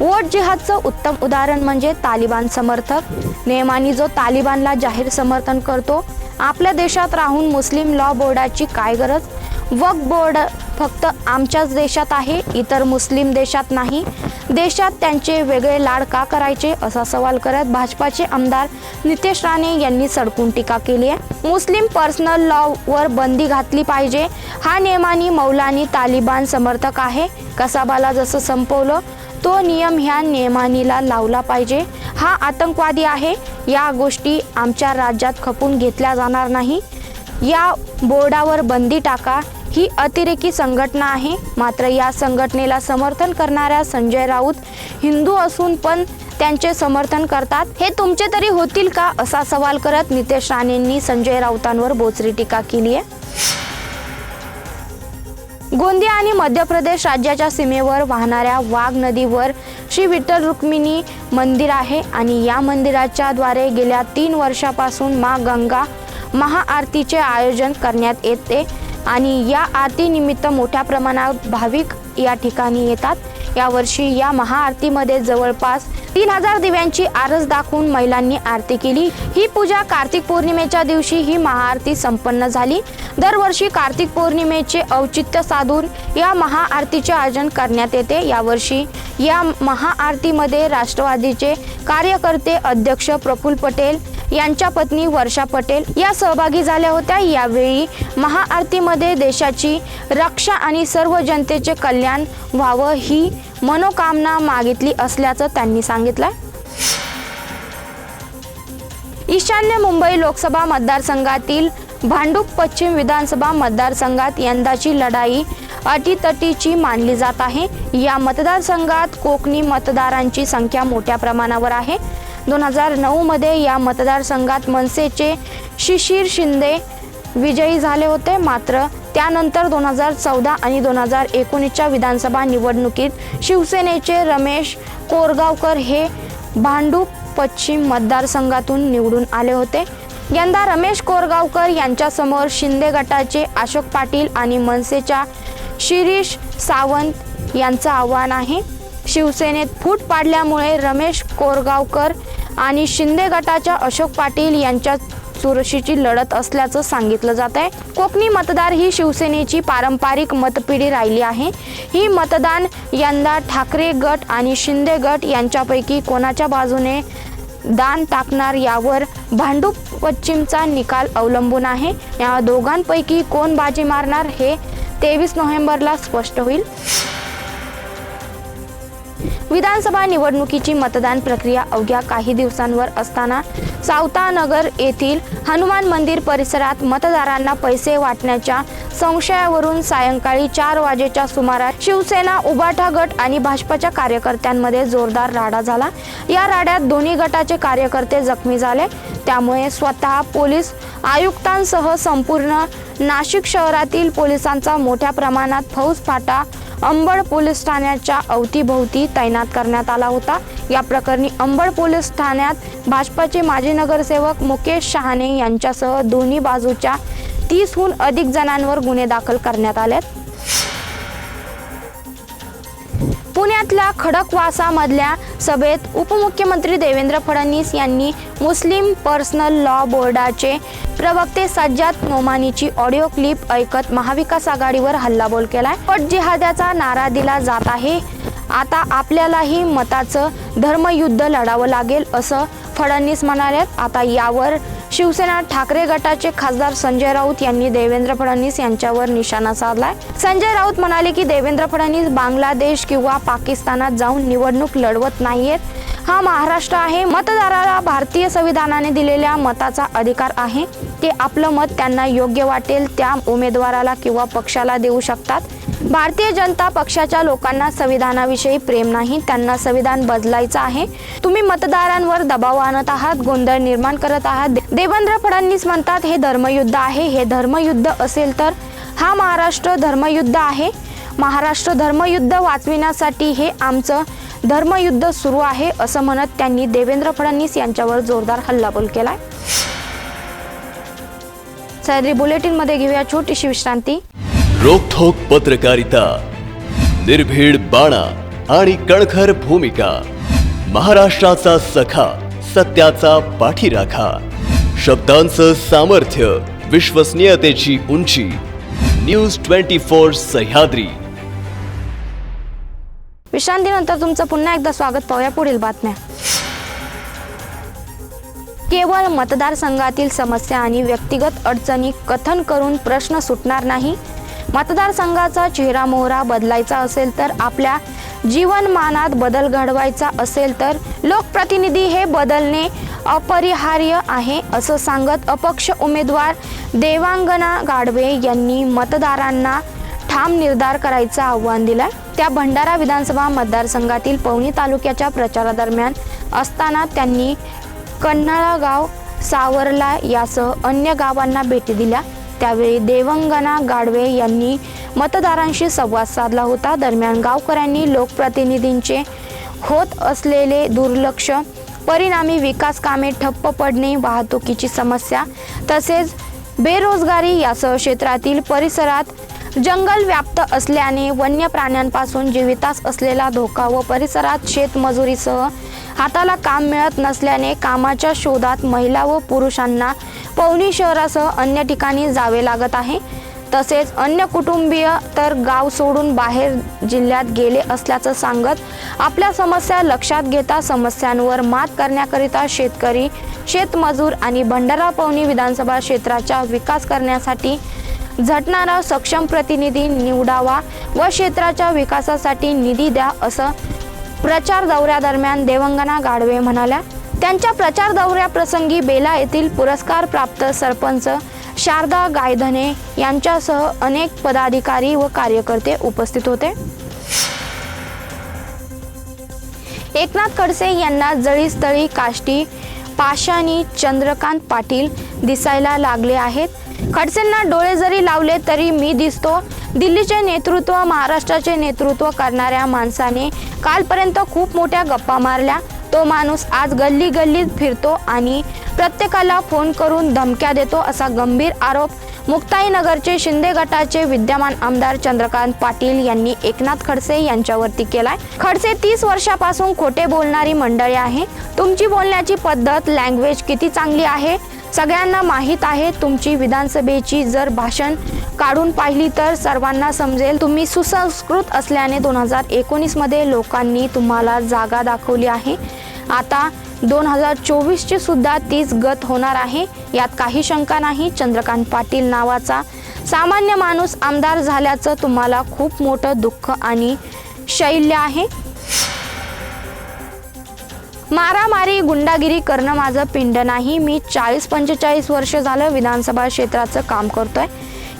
Vote जिहादचं उत्तम उदाहरण म्हणजे तालिबान समर्थक. नेमानी जो तालिबानला जाहीर समर्थन करतो आपल्या देशात राहून मुस्लिम लॉ बोर्डाची काय गरज? वक बोर्ड फक्त आमच्याच देशात आहे इतर मुस्लिम देशात नाही. देशात त्यांचे वेगळे लाड का करायचे? असा सवाल करत भाजपाचे आमदार नितेश राणे यांनी सडकून टीका केली आहे. मुस्लिम पर्सनल लॉवर बंदी घातली पाहिजे. हा नेमानी मौलानी तालिबान समर्थक आहे. कसाबाला जसं संपवलं तो नियम ह्या नियमानीला लावला पाहिजे. हा आतंकवादी आहे. या गोष्टी आमच्या राज्यात खपून घेतल्या जाणार नाही. या बोर्डावर बंदी टाका. ही अतिरेकी संघटना आहे. मात्र या संघटनेला समर्थन करणाऱ्या संजय राऊत हिंदू असून पण त्यांचे समर्थन करतात. हे तुमचे तरी होतील का? असा सवाल करत नितेश राणेंनी संजय राऊतांवर बोचरी टीका केली आहे गोंदिया आणि मध्य प्रदेश राज्याच्या सीमेवर वाहणाऱ्या वाघ नदीवर श्री विठ्ठल रुक्मिणी मंदिर आहे आणि या मंदिराच्या द्वारे गेल्या तीन वर्षापासून मा गंगा महाआरतीचे आयोजन करण्यात येते आणि या आरतीनिमित्त मोठ्या प्रमाणात भाविक या ठिकाणी येतात. यावर्षी या महाआरतीमध्ये जवळपास तीन हजार दिव्यांची आरस दाखवून महिलांनी आरती केली. ही पूजा कार्तिक पौर्णिमेच्या दिवशी ही महाआरती संपन्न झाली. दरवर्षी कार्तिक पौर्णिमेचे औचित्य साधून या महाआरतीचे आयोजन करण्यात येते. यावर्षी या महाआरतीमध्ये राष्ट्रवादीचे कार्यकर्ते अध्यक्ष प्रफुल्ल पटेल यांच्या पत्नी वर्षा पटेल या सहभागी झाल्या होत्या. यावेळी महाआरतीमध्ये देशाची रक्षा आणि सर्व जनतेचे कल्याण व्हावं ही मनोकामना मागितली असल्याचं त्यांनी सांगितलं ईशान्य मुंबई लोकसभा मतदारसंघातील भांडूप पश्चिम विधानसभा मतदारसंघात यंदाची लढाई अटीतटीची मानली जात आहे. या मतदारसंघात कोकणी मतदारांची संख्या मोठ्या प्रमाणावर आहे. दोन हजार नऊमध्ये या मतदारसंघात मनसेचे शिशिर शिंदे विजयी झाले होते. मात्र त्यानंतर दोन हजार चौदा आणि दोन हजार एकोणीसच्या विधानसभा निवडणुकीत शिवसेनेचे रमेश कोरगावकर हे भांडूप पश्चिम मतदारसंघातून निवडून आले होते. यंदा रमेश कोरगावकर यांच्यासमोर शिंदे गटाचे अशोक पाटील आणि मनसेच्या शिरीष सावंत यांचं आव्हान आहे. शिवसेनेत फूट पाडल्यामुळे रमेश कोरगावकर आणि शिंदे गटाच्या अशोक पाटील यांच्या चुरशीची लढत असल्याचं सांगितलं जात आहे. कोकणी मतदार ही शिवसेनेची पारंपरिक मतपिढी राहिली आहे. ही मतदान यंदा ठाकरे गट आणि शिंदे गट यांच्यापैकी कोणाच्या बाजूने दान टाकणार यावर भांडूप पश्चिमचा निकाल अवलंबून आहे. या दोघांपैकी कोण बाजी मारणार हे तेवीस नोव्हेंबरला स्पष्ट होईल. विधानसभा निवडणुकीची मतदान प्रक्रिया अवघ्या काही दिवसांवर असताना सावतानगर येथील हनुमान मंदिर परिसरात मतदारांना पैसे वाटण्याच्या संशयावरून सायंकाळी चार वाजेच्या सुमारास शिवसेना उबाठा गट आणि भाजपच्या कार्यकर्त्यांमध्ये जोरदार राडा झाला. या राड्यात दोन्ही गटाचे कार्यकर्ते जखमी झाले. त्यामुळे स्वतः पोलीस आयुक्तांसह संपूर्ण नाशिक शहरातील पोलिसांचा मोठ्या प्रमाणात फौज फाटा अंबड पोलीस ठाण्याच्या अवतीभोवती तैनात करण्यात आला होता. या प्रकरणी अंबड पोलीस ठाण्यात भाजपाचे माजी नगरसेवक मुकेश शहाणे यांच्यासह दोन्ही बाजूच्या तीसहून अधिक जणांवर गुन्हे दाखल करण्यात आलेत. पुण्यातल्या खडकवासामधल्या सभेत उपमुख्यमंत्री देवेंद्र फडणवीस यांनी मुस्लिम पर्सनल लॉ बोर्डाचे प्रवक्ते सज्जाद नोमानीची ऑडिओ क्लिप ऐकत महाविकास आघाडीवर हल्लाबोल केलाय. पट जिहाद्याचा नारा दिला जात आहे. आता आपल्यालाही मताचं धर्मयुद्ध लढावं लागेल असं फडणवीस म्हणाले आता यावर शिवसेना ठाकरे गटाचे खासदार संजय राऊत यांनी देवेंद्र फडणवीस यांच्यावर निशाणा साधलाय. संजय राऊत म्हणाले की देवेंद्र फडणवीस बांगलादेश किंवा पाकिस्तानात जाऊन निवडणूक लढवत नाहीयेत. हा महाराष्ट्र आहे. मतदाराला भारतीय संविधानाने दिलेल्या मताचा अधिकार आहे. ते आपलं मत त्यांना योग्य वाटेल त्या उमेदवाराला किंवा पक्षाला देऊ शकतात. भारतीय जनता पक्षाच्या लोकांना संविधानाविषयी प्रेम नाही. त्यांना संविधान बदलायचं आहे. तुम्ही मतदारांवर दबाव आणत आहात गोंधळ निर्माण करत आहात. देवेंद्र फडणवीस म्हणतात हे धर्मयुद्ध आहे. हे धर्मयुद्ध असेल तर हा महाराष्ट्र धर्मयुद्ध आहे. महाराष्ट्र धर्मयुद्ध वाचविण्यासाठी हे आमचं धर्मयुद्ध सुरू आहे असं म्हणत त्यांनी देवेंद्र फडणवीस यांच्यावर जोरदार हल्लाबोल केलाय. सह्याद्री बुलेटिनमध्ये घेऊया छोटीशी विश्रांती. रोखोक पत्रकारिता निर्भीड बाणा आणि कणखर भूमिका महाराष्ट्राचा सखा सत्याचा पाठीराखा शब्दांचं सामर्थ्य विश्वसनीयतेची उंची न्यूज ट्वेंटी फोर सह्याद्री. विश्रांतीनंतर तुमचं पुन्हा एकदा स्वागत पाहूया पुढील बातम्या. केवळ मतदारसंघातील समस्या आणि व्यक्तिगत अडचणी कथन करून प्रश्न सुटणार नाही. मतदारसंघाचा चेहरा मोहरा बदलायचा असेल तर आपल्या जीवनमानात बदल घडवायचा असेल तर लोकप्रतिनिधी हे बदलणे अपरिहार्य आहे असं सांगत अपक्ष उमेदवार देवांगना गाडवे यांनी मतदारांना ठाम निर्धार करायचं आव्हान दिलं त्या भंडारा विधानसभा मतदारसंघातील पवनी तालुक्याच्या प्रचारादरम्यान असताना त्यांनी कन्नाळागाव सावरला यासह अन्य गावांना भेटी दिल्या. त्यावेळी देवंगना गाडवे यांनी मतदारांशी संवाद साधला होता. दरम्यान गावकऱ्यांनी लोकप्रतिनिधींचे होत असलेले दुर्लक्ष परिणामी विकास कामे ठप्प पडणे वाहतुकीची समस्या तसेच बेरोजगारी यासह क्षेत्रातील परिसरात जंगल व्याप्त असल्याने वन्य प्राण्यांपासून जीवितास असलेला धोका व परिसरात शेतमजुरीसह हाताला काम मिळत नसल्याने कामाच्या शोधात महिला व पुरुषांना पवनी शहरासह अन्य ठिकाणी जावे लागत आहे. तसेच अन्य कुटुंबीय तर गाव सोडून बाहेर जिल्ह्यात गेले असल्याचं सांगत आपल्या समस्या लक्षात घेता समस्यांवर मात करण्याकरिता शेतकरी शेतमजूर आणि भंडारा पवनी विधानसभा क्षेत्राचा विकास करण्यासाठी झटणारा सक्षम प्रतिनिधी निवडावा व क्षेत्राच्या विकासासाठी निधी द्या असं प्रचार दौऱ्यादरम्यान देवंगना गाडवे म्हणाल्या. त्यांच्या प्रचार दौऱ्याप्रसंगी बेला येथील पुरस्कार प्राप्त सरपंच शारदा गायधने यांच्यासह अनेक पदाधिकारी व कार्यकर्ते उपस्थित होते. एकनाथ खडसे यांना जळीस्थळी काष्टी पाशानी चंद्रकांत पाटील दिसायला लागले आहेत. खडसेंना डोळे जरी लावले तरी मी दिसतो. दिल्लीचे नेतृत्व महाराष्ट्राचे नेतृत्व करणाऱ्या माणसाने कालपर्यंत खूप मोठ्या गप्पा मारल्या. तो माणूस आज गल्ली गल्लीत फिरतो आणि प्रत्येकाला फोन करून धमक्या देतो असा गंभीर आरोप मुक्ताईनगरचे शिंदे गटाचे विद्यमान आमदार चंद्रकांत पाटील यांनी एकनाथ खडसे यांच्यावरती केलाय. खडसे तीस वर्षापासून खोटे बोलणारी मंडळी आहे. तुमची बोलण्याची पद्धत लँग्वेज किती चांगली आहे? सगळ्यांना माहीत आहे तुमची विधानसभेची जर भाषण काढून पाहिली तर सर्वांना समजेल. तुम्ही सुसंस्कृत असल्याने दोन हजार एकोणीसमध्ये लोकांनी तुम्हाला जागा दाखवली आहे. आता दोन हजार चोवीसची सुद्धा तीच गत होणार आहे. यात काही शंका नाही. चंद्रकांत पाटील नावाचा सामान्य माणूस आमदार झाल्याचं तुम्हाला खूप मोठं दुःख आणि शैल्य आहे. मारामारी गुंडागिरी करणं माझं पिंड नाही. मी चाळीस पंचेचाळीस वर्ष झालं विधानसभा क्षेत्राचं काम करतोय.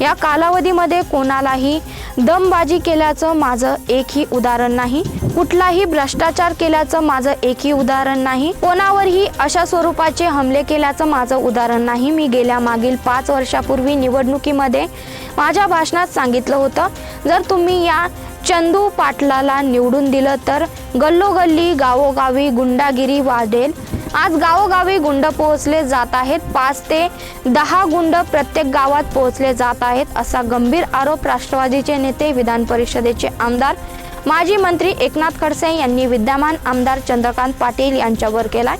या कालावधीमध्ये कोणालाही दमबाजी केल्याचं माझं एकही उदाहरण नाही. कुठलाही भ्रष्टाचार केल्याचं माझं एकही उदाहरण नाही. कोणावरही अशा स्वरूपाचे हमले केल्याचं माझं उदाहरण नाही. मी गेल्या मागील पाच वर्षापूर्वी निवडणुकीमध्ये माझ्या भाषणात सांगितलं होतं जर तुम्ही या चंदू पाटलाला निवडून दिलं तर गल्लोगल्ली गावोगावी गुंडागिरी वाढेल. आज गावोगावी गुंड पोहोचले जात आहेत. पाच ते दहा गुंड प्रत्येक गावात पोहोचले जात आहेत असा गंभीर आरोप राष्ट्रवादीचे नेते विधान परिषदेचे आमदार माजी मंत्री एकनाथ खडसे यांनी विद्यमान आमदार चंद्रकांत पाटील यांच्यावर केलाय.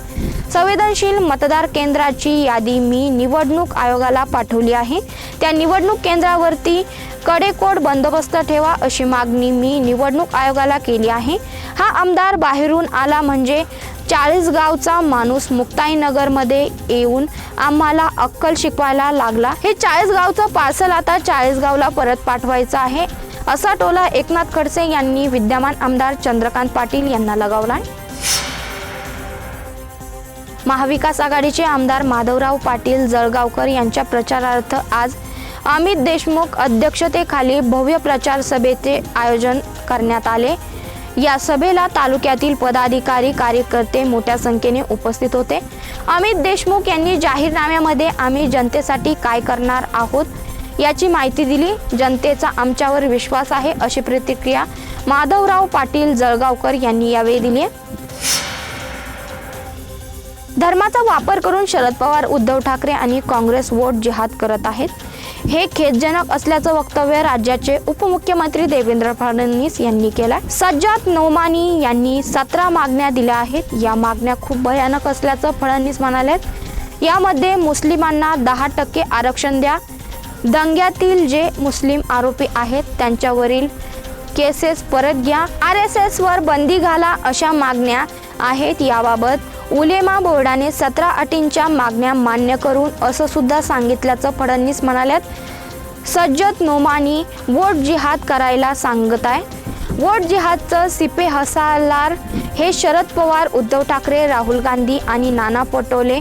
संवेदनशील मतदार केंद्राची यादी मी निवडणूक आयोगाला पाठवली आहे. त्या निवडणूक केंद्रावरती कडेकोड बंदोबस्त ठेवा अशी मागणी मी निवडणूक आयोगाला केली आहे. हा आमदार बाहेरून आला म्हणजे चाळीसगावचा माणूस मुक्ताईनगरमध्ये येऊन आम्हाला अक्कल शिकवायला लागला. हे चाळीसगावचं पार्सल आता चाळीसगावला परत पाठवायचं आहे. असा टोला एकनाथ खडसे यांनी विद्यमान आमदार चंद्रकांत पाटील यांना लगावला महाविकास आघाडीचे आमदार माधवराव पाटील जळगावकर यांच्या प्रचारार्थ आज अमित देशमुख अध्यक्षतेखाली भव्य प्रचार सभेचे आयोजन करण्यात आले. या सभेला तालुक्यातील पदाधिकारी कार्यकर्ते मोठ्या संख्येने उपस्थित होते. अमित देशमुख यांनी जाहीरनाम्यामध्ये आम्ही जनतेसाठी काय करणार आहोत याची माहिती दिली. जनतेचा आमच्यावर विश्वास आहे अशी प्रतिक्रिया माधवराव पाटील जळगावकर यांनी यावेळी दिली धर्माचा वापर करून शरद पवार उद्धव ठाकरे आणि काँग्रेस वोट जिहाद करत आहेत. हे खेदजनक असल्याचं वक्तव्य राज्याचे उपमुख्यमंत्री देवेंद्र फडणवीस यांनी केलं सज्जात नोमानी यांनी सतरा मागण्या दिल्या आहेत. या मागण्या खूप भयानक असल्याचं फडणवीस म्हणाले यामध्ये मुस्लिमांना दहा टक्के आरक्षण द्या. दंग्यातील जे मुस्लिम आरोपी आहेत त्यांच्यावरील केसेस परत घ्या. आर एस एसवर बंदी घाला अशा मागण्या आहेत याबाबत उलेमा बोर्डाने सतरा अटींच्या मागण्या मान्य करून असं सुद्धा सांगितल्याचं फडणवीस म्हणाल्यात सज्जद नोमानी वोट जिहाद करायला सांगत आहे. वोट जिहादचं सिपे हसालार हे शरद पवार उद्धव ठाकरे राहुल गांधी आणि नाना पटोले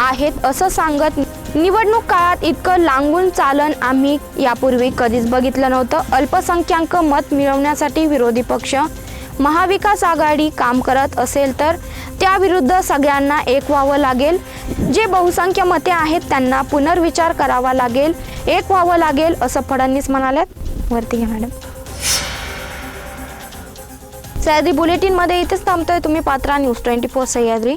आहेत असं सांगत निवडणूक काळात इतकं लांबून चालन आम्ही यापूर्वी कधीच बघितलं नव्हतं. अल्पसंख्याक मत मिळवण्यासाठी विरोधी पक्ष महाविकास आघाडी काम करत असेल तर त्याविरुद्ध सगळ्यांना एक व्हावं लागेल. जे बहुसंख्य मते आहेत त्यांना पुनर्विचार करावा लागेल. एक व्हावं लागेल असं फडणवीस म्हणाल्यात. वरती घ्या मॅडम. सह्याद्री बुलेटिनमध्ये इथेच थांबतोय तुम्ही पात्रा न्यूज ट्वेंटी फोर सह्याद्री.